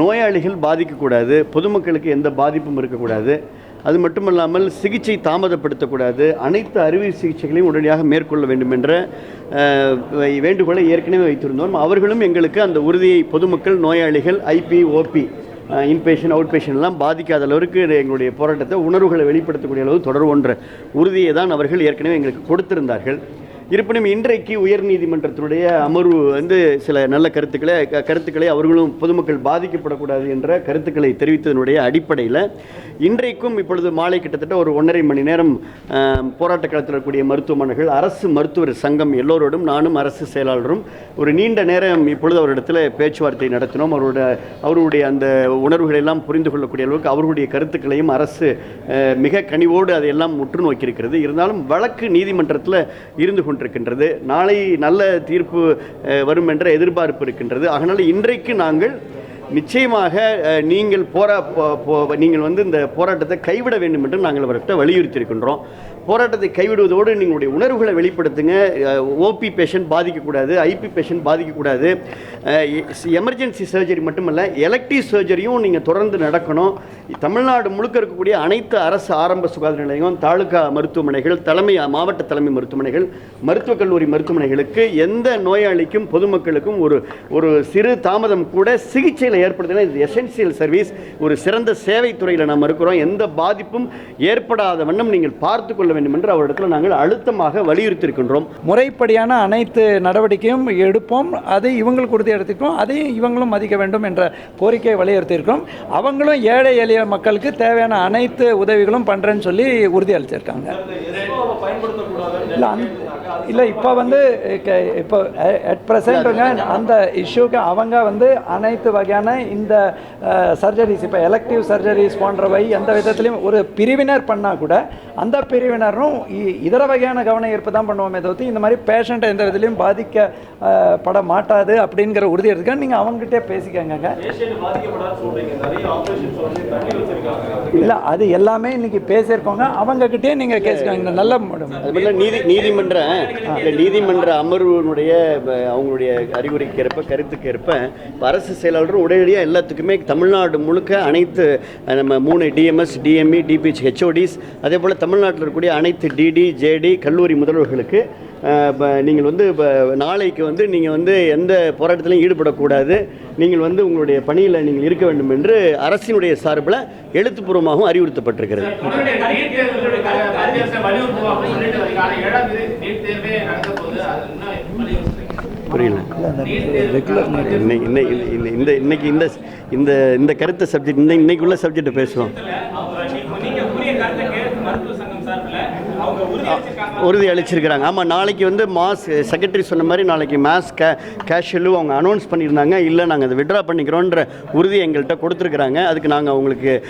நோயாளிகள் பாதிக்கக்கூடாது பொதுமக்களுக்கு எந்த பாதிப்பும் இருக்கக்கூடாது. அது மட்டுமல்லாமல் சிகிச்சை தாமதப்படுத்தக்கூடாது. அனைத்து அறுவை சிகிச்சைகளையும் உடனடியாக மேற்கொள்ள வேண்டும் என்ற வேண்டுகோளை ஏற்கனவே வைத்திருந்தோம். அவர்களும் எங்களுக்கு அந்த உறுதியை பொதுமக்கள் நோயாளிகள் IP OP inpatient outpatient எல்லாம் பாதிக்காத அளவுக்கு எங்களுடைய போராட்டத்தை உணர்வுகளை வெளிப்படுத்தக்கூடிய அளவு தொடர்போன்ற உறுதியை தான் அவர்கள் ஏற்கனவே எங்களுக்கு கொடுத்திருந்தார்கள். இருப்பினும் இன்றைக்கு உயர்நீதிமன்றத்தினுடைய அமர்வு வந்து சில நல்ல கருத்துக்களை க- கருத்துக்களை அவர்களும் பொதுமக்கள் பாதிக்கப்படக்கூடாது என்ற கருத்துக்களை தெரிவித்ததனுடைய அடிப்படையில் இன்றைக்கும் இப்பொழுது மாலை கிட்டத்தட்ட ஒரு ஒன்றரை மணி நேரம் போராட்ட களத்தில் இருக்கக்கூடிய மருத்துவமனைகள் அரசு மருத்துவர் சங்கம் எல்லோரோடும் நானும் அரசு செயலாளரும் ஒரு நீண்ட நேரம் இப்பொழுது அவரிடத்தில் பேச்சுவார்த்தை நடத்தினோம். அவரோட அவருடைய அந்த உணர்வுகளை எல்லாம் புரிந்து கொள்ளக்கூடிய அளவுக்கு அவர்களுடைய கருத்துக்களையும் அரசு மிக கனிவோடு அதையெல்லாம் முற்று நோக்கியிருக்கிறது இருந்தாலும் வழக்கு நீதிமன்றத்தில் இருந்து கொண்டிருக்கின்றது. நாளை நல்ல தீர்ப்பு வரும் என்ற எதிர்பார்ப்பு இருக்கின்றது. அதனால் இன்றைக்கு நாங்கள் நிச்சயமாக நீங்கள் போரா போ- நீங்கள் வந்து இந்த போராட்டத்தை கைவிட வேண்டும் என்று நாங்கள் அவர்கிட்ட வலியுறுத்தியிருக்கின்றோம். போராட்டத்தை கைவிடுவதோடு நீங்களுடைய உணர்வுகளை வெளிப்படுத்துங்க. ஓபி பேஷண்ட் பாதிக்கக்கூடாது ஐபி பேஷண்ட் பாதிக்கக்கூடாது. எமர்ஜென்சி சர்ஜரி மட்டுமல்ல எலக்டிவ் சர்ஜரியும் நீங்கள் தொடர்ந்து நடக்கணும். தமிழ்நாடு முழுக்க இருக்கக்கூடிய அனைத்து அரசு ஆரம்ப சுகாதார நிலையம் தாலுகா மருத்துவமனைகள் தலைமை மாவட்ட தலைமை மருத்துவமனைகள் மருத்துவக் கல்லூரி மருத்துவமனைகளுக்கு எந்த நோயாளிக்கும் பொதுமக்களுக்கும் ஒரு ஒரு சிறு தாமதம் கூட சிகிச்சையில் ஏற்படுத்தினா இது எசென்சியல் சர்வீஸ் ஒரு சிறந்த சேவை துறையில் நாம் இருக்கிறோம். எந்த பாதிப்பும் ஏற்படாத வண்ணம் நீங்கள் பார்த்துக்கொள்ள வேண்டும் என்று அவரிடத்தில் நாங்கள் அழுத்தமாக வலியுறுத்தி இருக்கின்றோம் முறைப்படியான அனைத்து நடவடிக்கையும் எடுப்போம். அதை இவங்களுக்கு உறுதி எடுத்துக்கிறோம் அதையும் இவங்களும் மதிக்க வேண்டும் என்ற கோரிக்கையை வலியுறுத்தியிருக்கிறோம். அவங்களும் ஏழை எளிய மக்களுக்கு தேவையான அனைத்து உதவிகளும் பண்ணுறேன்னு சொல்லி உறுதி அளிச்சிருக்காங்க இல்லை இல்லை இப்போ வந்து இப்போ அட் ப்ரெசண்ட்டுங்க அந்த இஷ்யூக்கு அவங்க வந்து அனைத்து வகையான இந்த சர்ஜரிஸ் இப்போ எலக்டிவ் சர்ஜரிஸ் போன்றவை எந்த விதத்துலையும் ஒரு பிரிவினர் பண்ணால் கூட அந்த பிரிவினரும் இதர வகையான கவனம் ஈர்ப்பு தான் பண்ணுவோமே தவிர்த்து இந்த மாதிரி பேஷண்ட்டை எந்த விதத்துலையும் பாதிக்க அஹ், பட மாட்டாது அப்படிங்கிற உறுதி எடுத்துக்க நீங்கள் அவங்ககிட்டே பேசிக்கங்க இல்லை அது எல்லாமே இன்னைக்கு பேசியிருக்கோங்க. அவங்கக்கிட்டே நீங்கள் கேசிக்கோங்க. நல்ல நீதி நீதிமன்ற இந்த நீதிமன்ற அமர்வினுடைய அவங்களுடைய அறிவுரைக்கு ஏற்ப கருத்துக்கு ஏற்ப அரசு செயலாளரும் உடனடியாக எல்லாத்துக்குமே தமிழ்நாடு முழுக்க அனைத்து நம்ம மூணு டிஎம்எஸ் டிஎம்இ டிபிஹெச் ஹெச்ஓடிஸ் அதே போல் தமிழ்நாட்டில் இருக்கக்கூடிய அனைத்து டிடி ஜேடி கல்லூரி முதல்வர்களுக்கு இப்போ நீங்கள் வந்து ப- நாளைக்கு வந்து நீங்கள் வந்து எந்த போராட்டத்திலையும் ஈடுபடக்கூடாது. நீங்கள் வந்து உங்களுடைய பணியில் நீங்கள் இருக்க வேண்டும் என்று அரசினுடைய சார்பில் எழுத்துப்பூர்வமாகவும் அறிவுறுத்தப்பட்டிருக்கிறது. புரியல. இன்னை- இன்னை- இன்னை- இந்த இன்னைக்கு இந்த இந்த இந்த கருத்தை சப்ஜெக்ட் இன்னை இன்னைக்குள்ள சப்ஜெக்ட் பேசுவோம். உறுதி அளிச்சிருக்கிறாங்க. ஆமாம் நாளைக்கு வந்து மாஸ் செக்ரட்டரி சொன்ன மாதிரி நாளைக்கு மாஸ் கே கேஷுவலும் அவங்க அனௌன்ஸ் பண்ணியிருந்தாங்க. இல்லை நாங்கள் அதை விட்ரா பண்ணிக்கிறோன்ற உறுதி எங்கள்கிட்ட கொடுத்துருக்குறாங்க. அதுக்கு நாங்கள் அவங்களுக்கு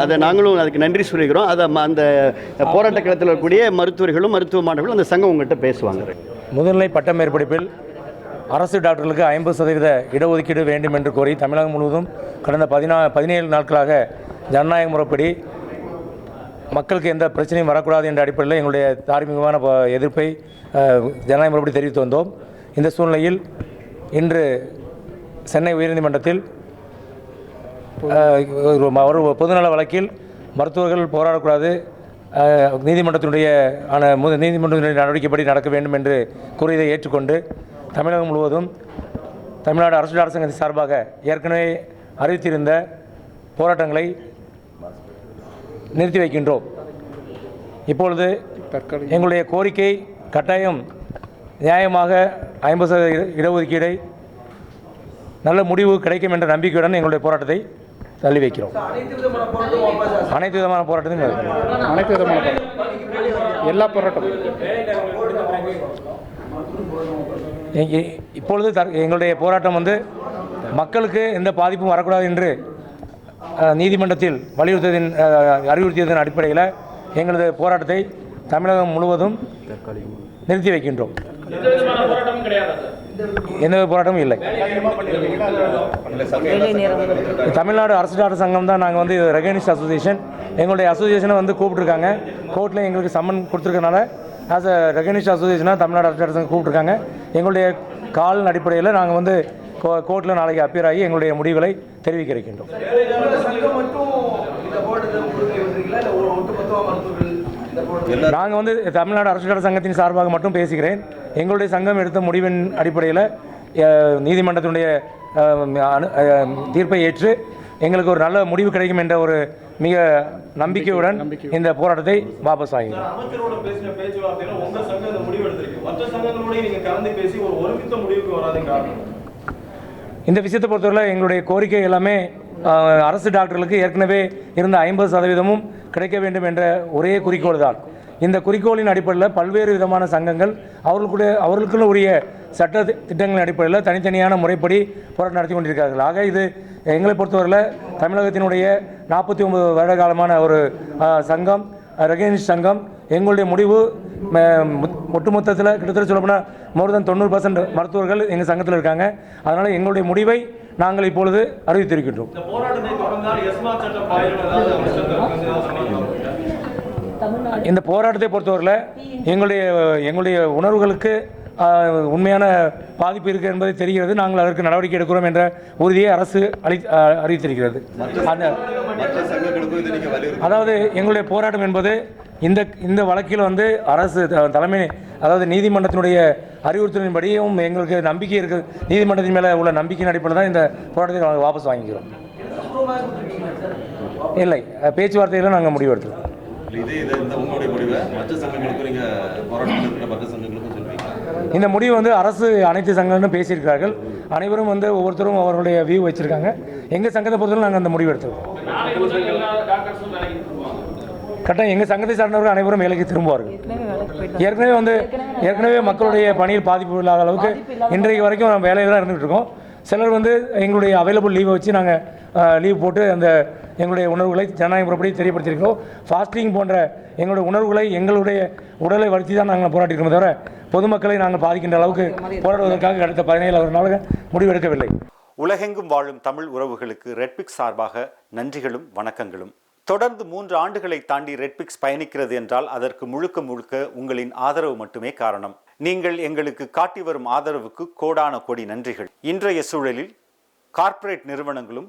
அதை நாங்களும் அதுக்கு நன்றி சொல்லிக்கிறோம். அதை ம- அந்த போராட்ட களத்தில் இருக்கக்கூடிய மருத்துவர்களும் மருத்துவ மாணவர்களும் அந்த சங்கம் உங்கள்கிட்ட பேசுவாங்க. முதுநிலை பட்ட மேற்படிப்பில் அரசு டாக்டர்களுக்கு ஐம்பது சதவீத இடஒதுக்கீடு வேண்டும் என்று கோரி தமிழகம் முழுவதும் கடந்த பதினா பதினேழு நாட்களாக ஜனநாயக முறைப்படி மக்களுக்கு எந்த பிரச்சனையும் வரக்கூடாது என்ற அடிப்படையில் எங்களுடைய தார்மீகமான எதிர்ப்பை ஜனநாயக முறைப்படி தெரிவித்து வந்தோம் இந்த சூழ்நிலையில் இன்று சென்னை உயர்நீதிமன்றத்தில் ஒரு பொதுநல வழக்கில் மருத்துவர்கள் போராடக்கூடாது நீதிமன்றத்தினுடைய ஆன நீதிமன்றத்தினுடைய நடவடிக்கைப்படி நடக்க வேண்டும் என்று கூறியதை ஏற்றுக்கொண்டு தமிழகம் முழுவதும் தமிழ்நாடு அரசு அரசாங்கத்தின் சார்பாக ஏற்கனவே அறிவித்திருந்த போராட்டங்களை நிறுத்தி வைக்கின்றோம். இப்பொழுது எங்களுடைய கோரிக்கை கட்டாயம் நியாயமாக ஐம்பது சதவீத இடஒதுக்கீடை நல்ல முடிவு கிடைக்கும் என்ற நம்பிக்கையுடன் எங்களுடைய போராட்டத்தை தள்ளி வைக்கிறோம். அனைத்து விதமான போராட்டத்தையும். அனைத்து விதமான எல்லா போராட்டமும். இப்பொழுது எங்களுடைய போராட்டம் வந்து மக்களுக்கு எந்த பாதிப்பும் வரக்கூடாது என்று நீதிமன்றத்தில் வலியுறுத்தியதின் அறிவுறுத்தியதன் அடிப்படையில் எங்களது போராட்டத்தை தமிழகம் முழுவதும் நிறுத்தி வைக்கின்றோம். எந்த போராட்டமும் இல்லை. தமிழ்நாடு அரசு டாக்டர் சங்கம் தான் நாங்கள் வந்து ரெகனிஸ்ட் அசோசியேஷன். எங்களுடைய அசோசியேஷனை வந்து கூப்பிட்ருக்காங்க கோர்ட்டில் எங்களுக்கு சம்மன் கொடுத்துருக்கனால ஆஸ் அ ரெகனிஸ்ட் அசோசியேஷனாக தமிழ்நாடு அரசு டாக்டர் சங்கம் கூப்பிட்ருக்காங்க எங்களுடைய கால் அடிப்படையில் நாங்கள் வந்து கோர்ட்டில் நாளைக்கு அப்பியர் ஆகி எங்களுடைய முடிவுகளை தெரிவிக்க இருக்கின்றோம் நாங்கள் வந்து தமிழ்நாடு அரசு சங்கத்தின் சார்பாக மட்டும் பேசுகிறேன். எங்களுடைய சங்கம் எடுத்த முடிவின் அடிப்படையில் நீதிமன்றத்தினுடைய தீர்ப்பை ஏற்று எங்களுக்கு ஒரு நல்ல முடிவு கிடைக்கும் என்ற ஒரு மிக நம்பிக்கையுடன் இந்த போராட்டத்தை வாபஸ் வாங்குகிறோம் அமைச்சரோட பேசின பேச்சுவார்த்தையில உங்க சங்கம் இந்த முடிவு எடுத்திருக்கு. மற்ற சங்கங்களோட நீங்க கலந்து பேசி ஒரு ஒருமித்த முடிவுக்கு வராதுங்க. காரணம் இந்த விஷயத்தை பொறுத்தவரை எங்களுடைய கோரிக்கை எல்லாமே அரசு டாக்டர்களுக்கு ஏற்கனவே இருந்த ஐம்பது சதவீதமும் கிடைக்க வேண்டும் என்ற ஒரே குறிக்கோள் தான் இந்த குறிக்கோளின் அடிப்படையில் பல்வேறு விதமான சங்கங்கள் அவர்களுக்குடைய அவர்களுக்குள்ள உரிய சட்ட திட்டங்களின் அடிப்படையில் தனித்தனியான முறைப்படி போராட்டம் நடத்தி கொண்டிருக்கிறார்கள். ஆக இது எங்களை பொறுத்தவரையில் தமிழகத்தினுடைய நாற்பத்தி ஒன்பது வருட காலமான ஒரு சங்கம் ரெகனிஸ்ட் சங்கம் எங்களுடைய முடிவு ஒட்டுமொத்தத்தில் கிட்டத்தட்ட சொல்லப்போனால் மோர் தென் தொண்ணூறு பர்சன்ட் மருத்துவர்கள் எங்கள் சங்கத்தில் இருக்காங்க. அதனால் எங்களுடைய முடிவை நாங்கள் இப்பொழுது அறிவித்திருக்கின்றோம். இந்த போராட்டத்தை பொறுத்தவரையில் எங்களுடைய எங்களுடைய உணர்வுகளுக்கு உண்மையான பாதிப்பு இருக்குது என்பது தெரிகிறது. நாங்கள் அதற்கு நடவடிக்கை எடுக்கிறோம் என்ற உறுதியை அரசு அளி அறிவித்திருக்கிறது. அந்த அதாவது எங்களுடைய போராட்டம் என்பது இந்த இந்த வழக்கில் வந்து அரசு தலைமை அதாவது நீதிமன்றத்தினுடைய அறிவுறுத்தலின்படியும் எங்களுக்கு நம்பிக்கை இருக்குது. நீதிமன்றத்தின் மேலே உள்ள நம்பிக்கையின் அடிப்படையில் தான் இந்த போராட்டத்தை நாங்கள் வாபஸ் வாங்கிக்கிறோம். இல்லை பேச்சுவார்த்தையில் நாங்கள் முடிவெடுத்துருக்கோம் இந்த முடிவு வந்து அரசு அனைத்து சங்கங்களும் பேசியிருக்கிறார்கள். அனைவரும் வந்து ஒவ்வொருத்தரும் அவர்களுடைய வியூ வச்சிருக்காங்க. எங்கள் சங்கத்தை பொறுத்தவரை நாங்கள் அந்த முடிவு எடுத்துருக்கோம் கரெக்டாக எங்கள் சங்கத்தை சார்ந்தவர்கள் அனைவரும் வேலைக்கு திரும்புவார்கள். ஏற்கனவே வந்து ஏற்கனவே மக்களுடைய பணியில் பாதிப்பு இல்லாத அளவுக்கு இன்றைக்கு வரைக்கும் வேலையில் தான் இருந்துகிட்டு இருக்கோம். சிலர் வந்து எங்களுடைய அவைலபிள் லீவை வச்சு நாங்கள் லீவ் போட்டு அந்த எங்களுடைய உணர்வுகளை ஜனநாயக முறைப்படி தெரியப்படுத்தியிருக்கிறோம். ஃபாஸ்டிங் போன்ற எங்களுடைய உணர்வுகளை எங்களுடைய உடலை வளர்த்தி தான் நாங்கள் போராட்டிருக்கோமே தவிர பொதுமக்களை நாங்கள் பாதிக்கின்ற அளவுக்கு போராடுவதற்காக அடுத்த பதினேழு நாளாக முடிவெடுக்கவில்லை. உலகெங்கும் வாழும் தமிழ் உறவுகளுக்கு ரெட்பிக்ஸ் சார்பாக நன்றிகளும் வணக்கங்களும். தொடர்ந்து மூன்று ஆண்டுகளை தாண்டி ரெட்பிக்ஸ் பயணிக்கிறது என்றால் அதற்கு முழுக்க முழுக்க உங்களின் ஆதரவு மட்டுமே காரணம். நீங்கள் எங்களுக்கு காட்டி வரும் ஆதரவுக்கு கோடான கோடி நன்றிகள். இன்றைய சூழலில் கார்ப்பரேட் நிறுவனங்களும்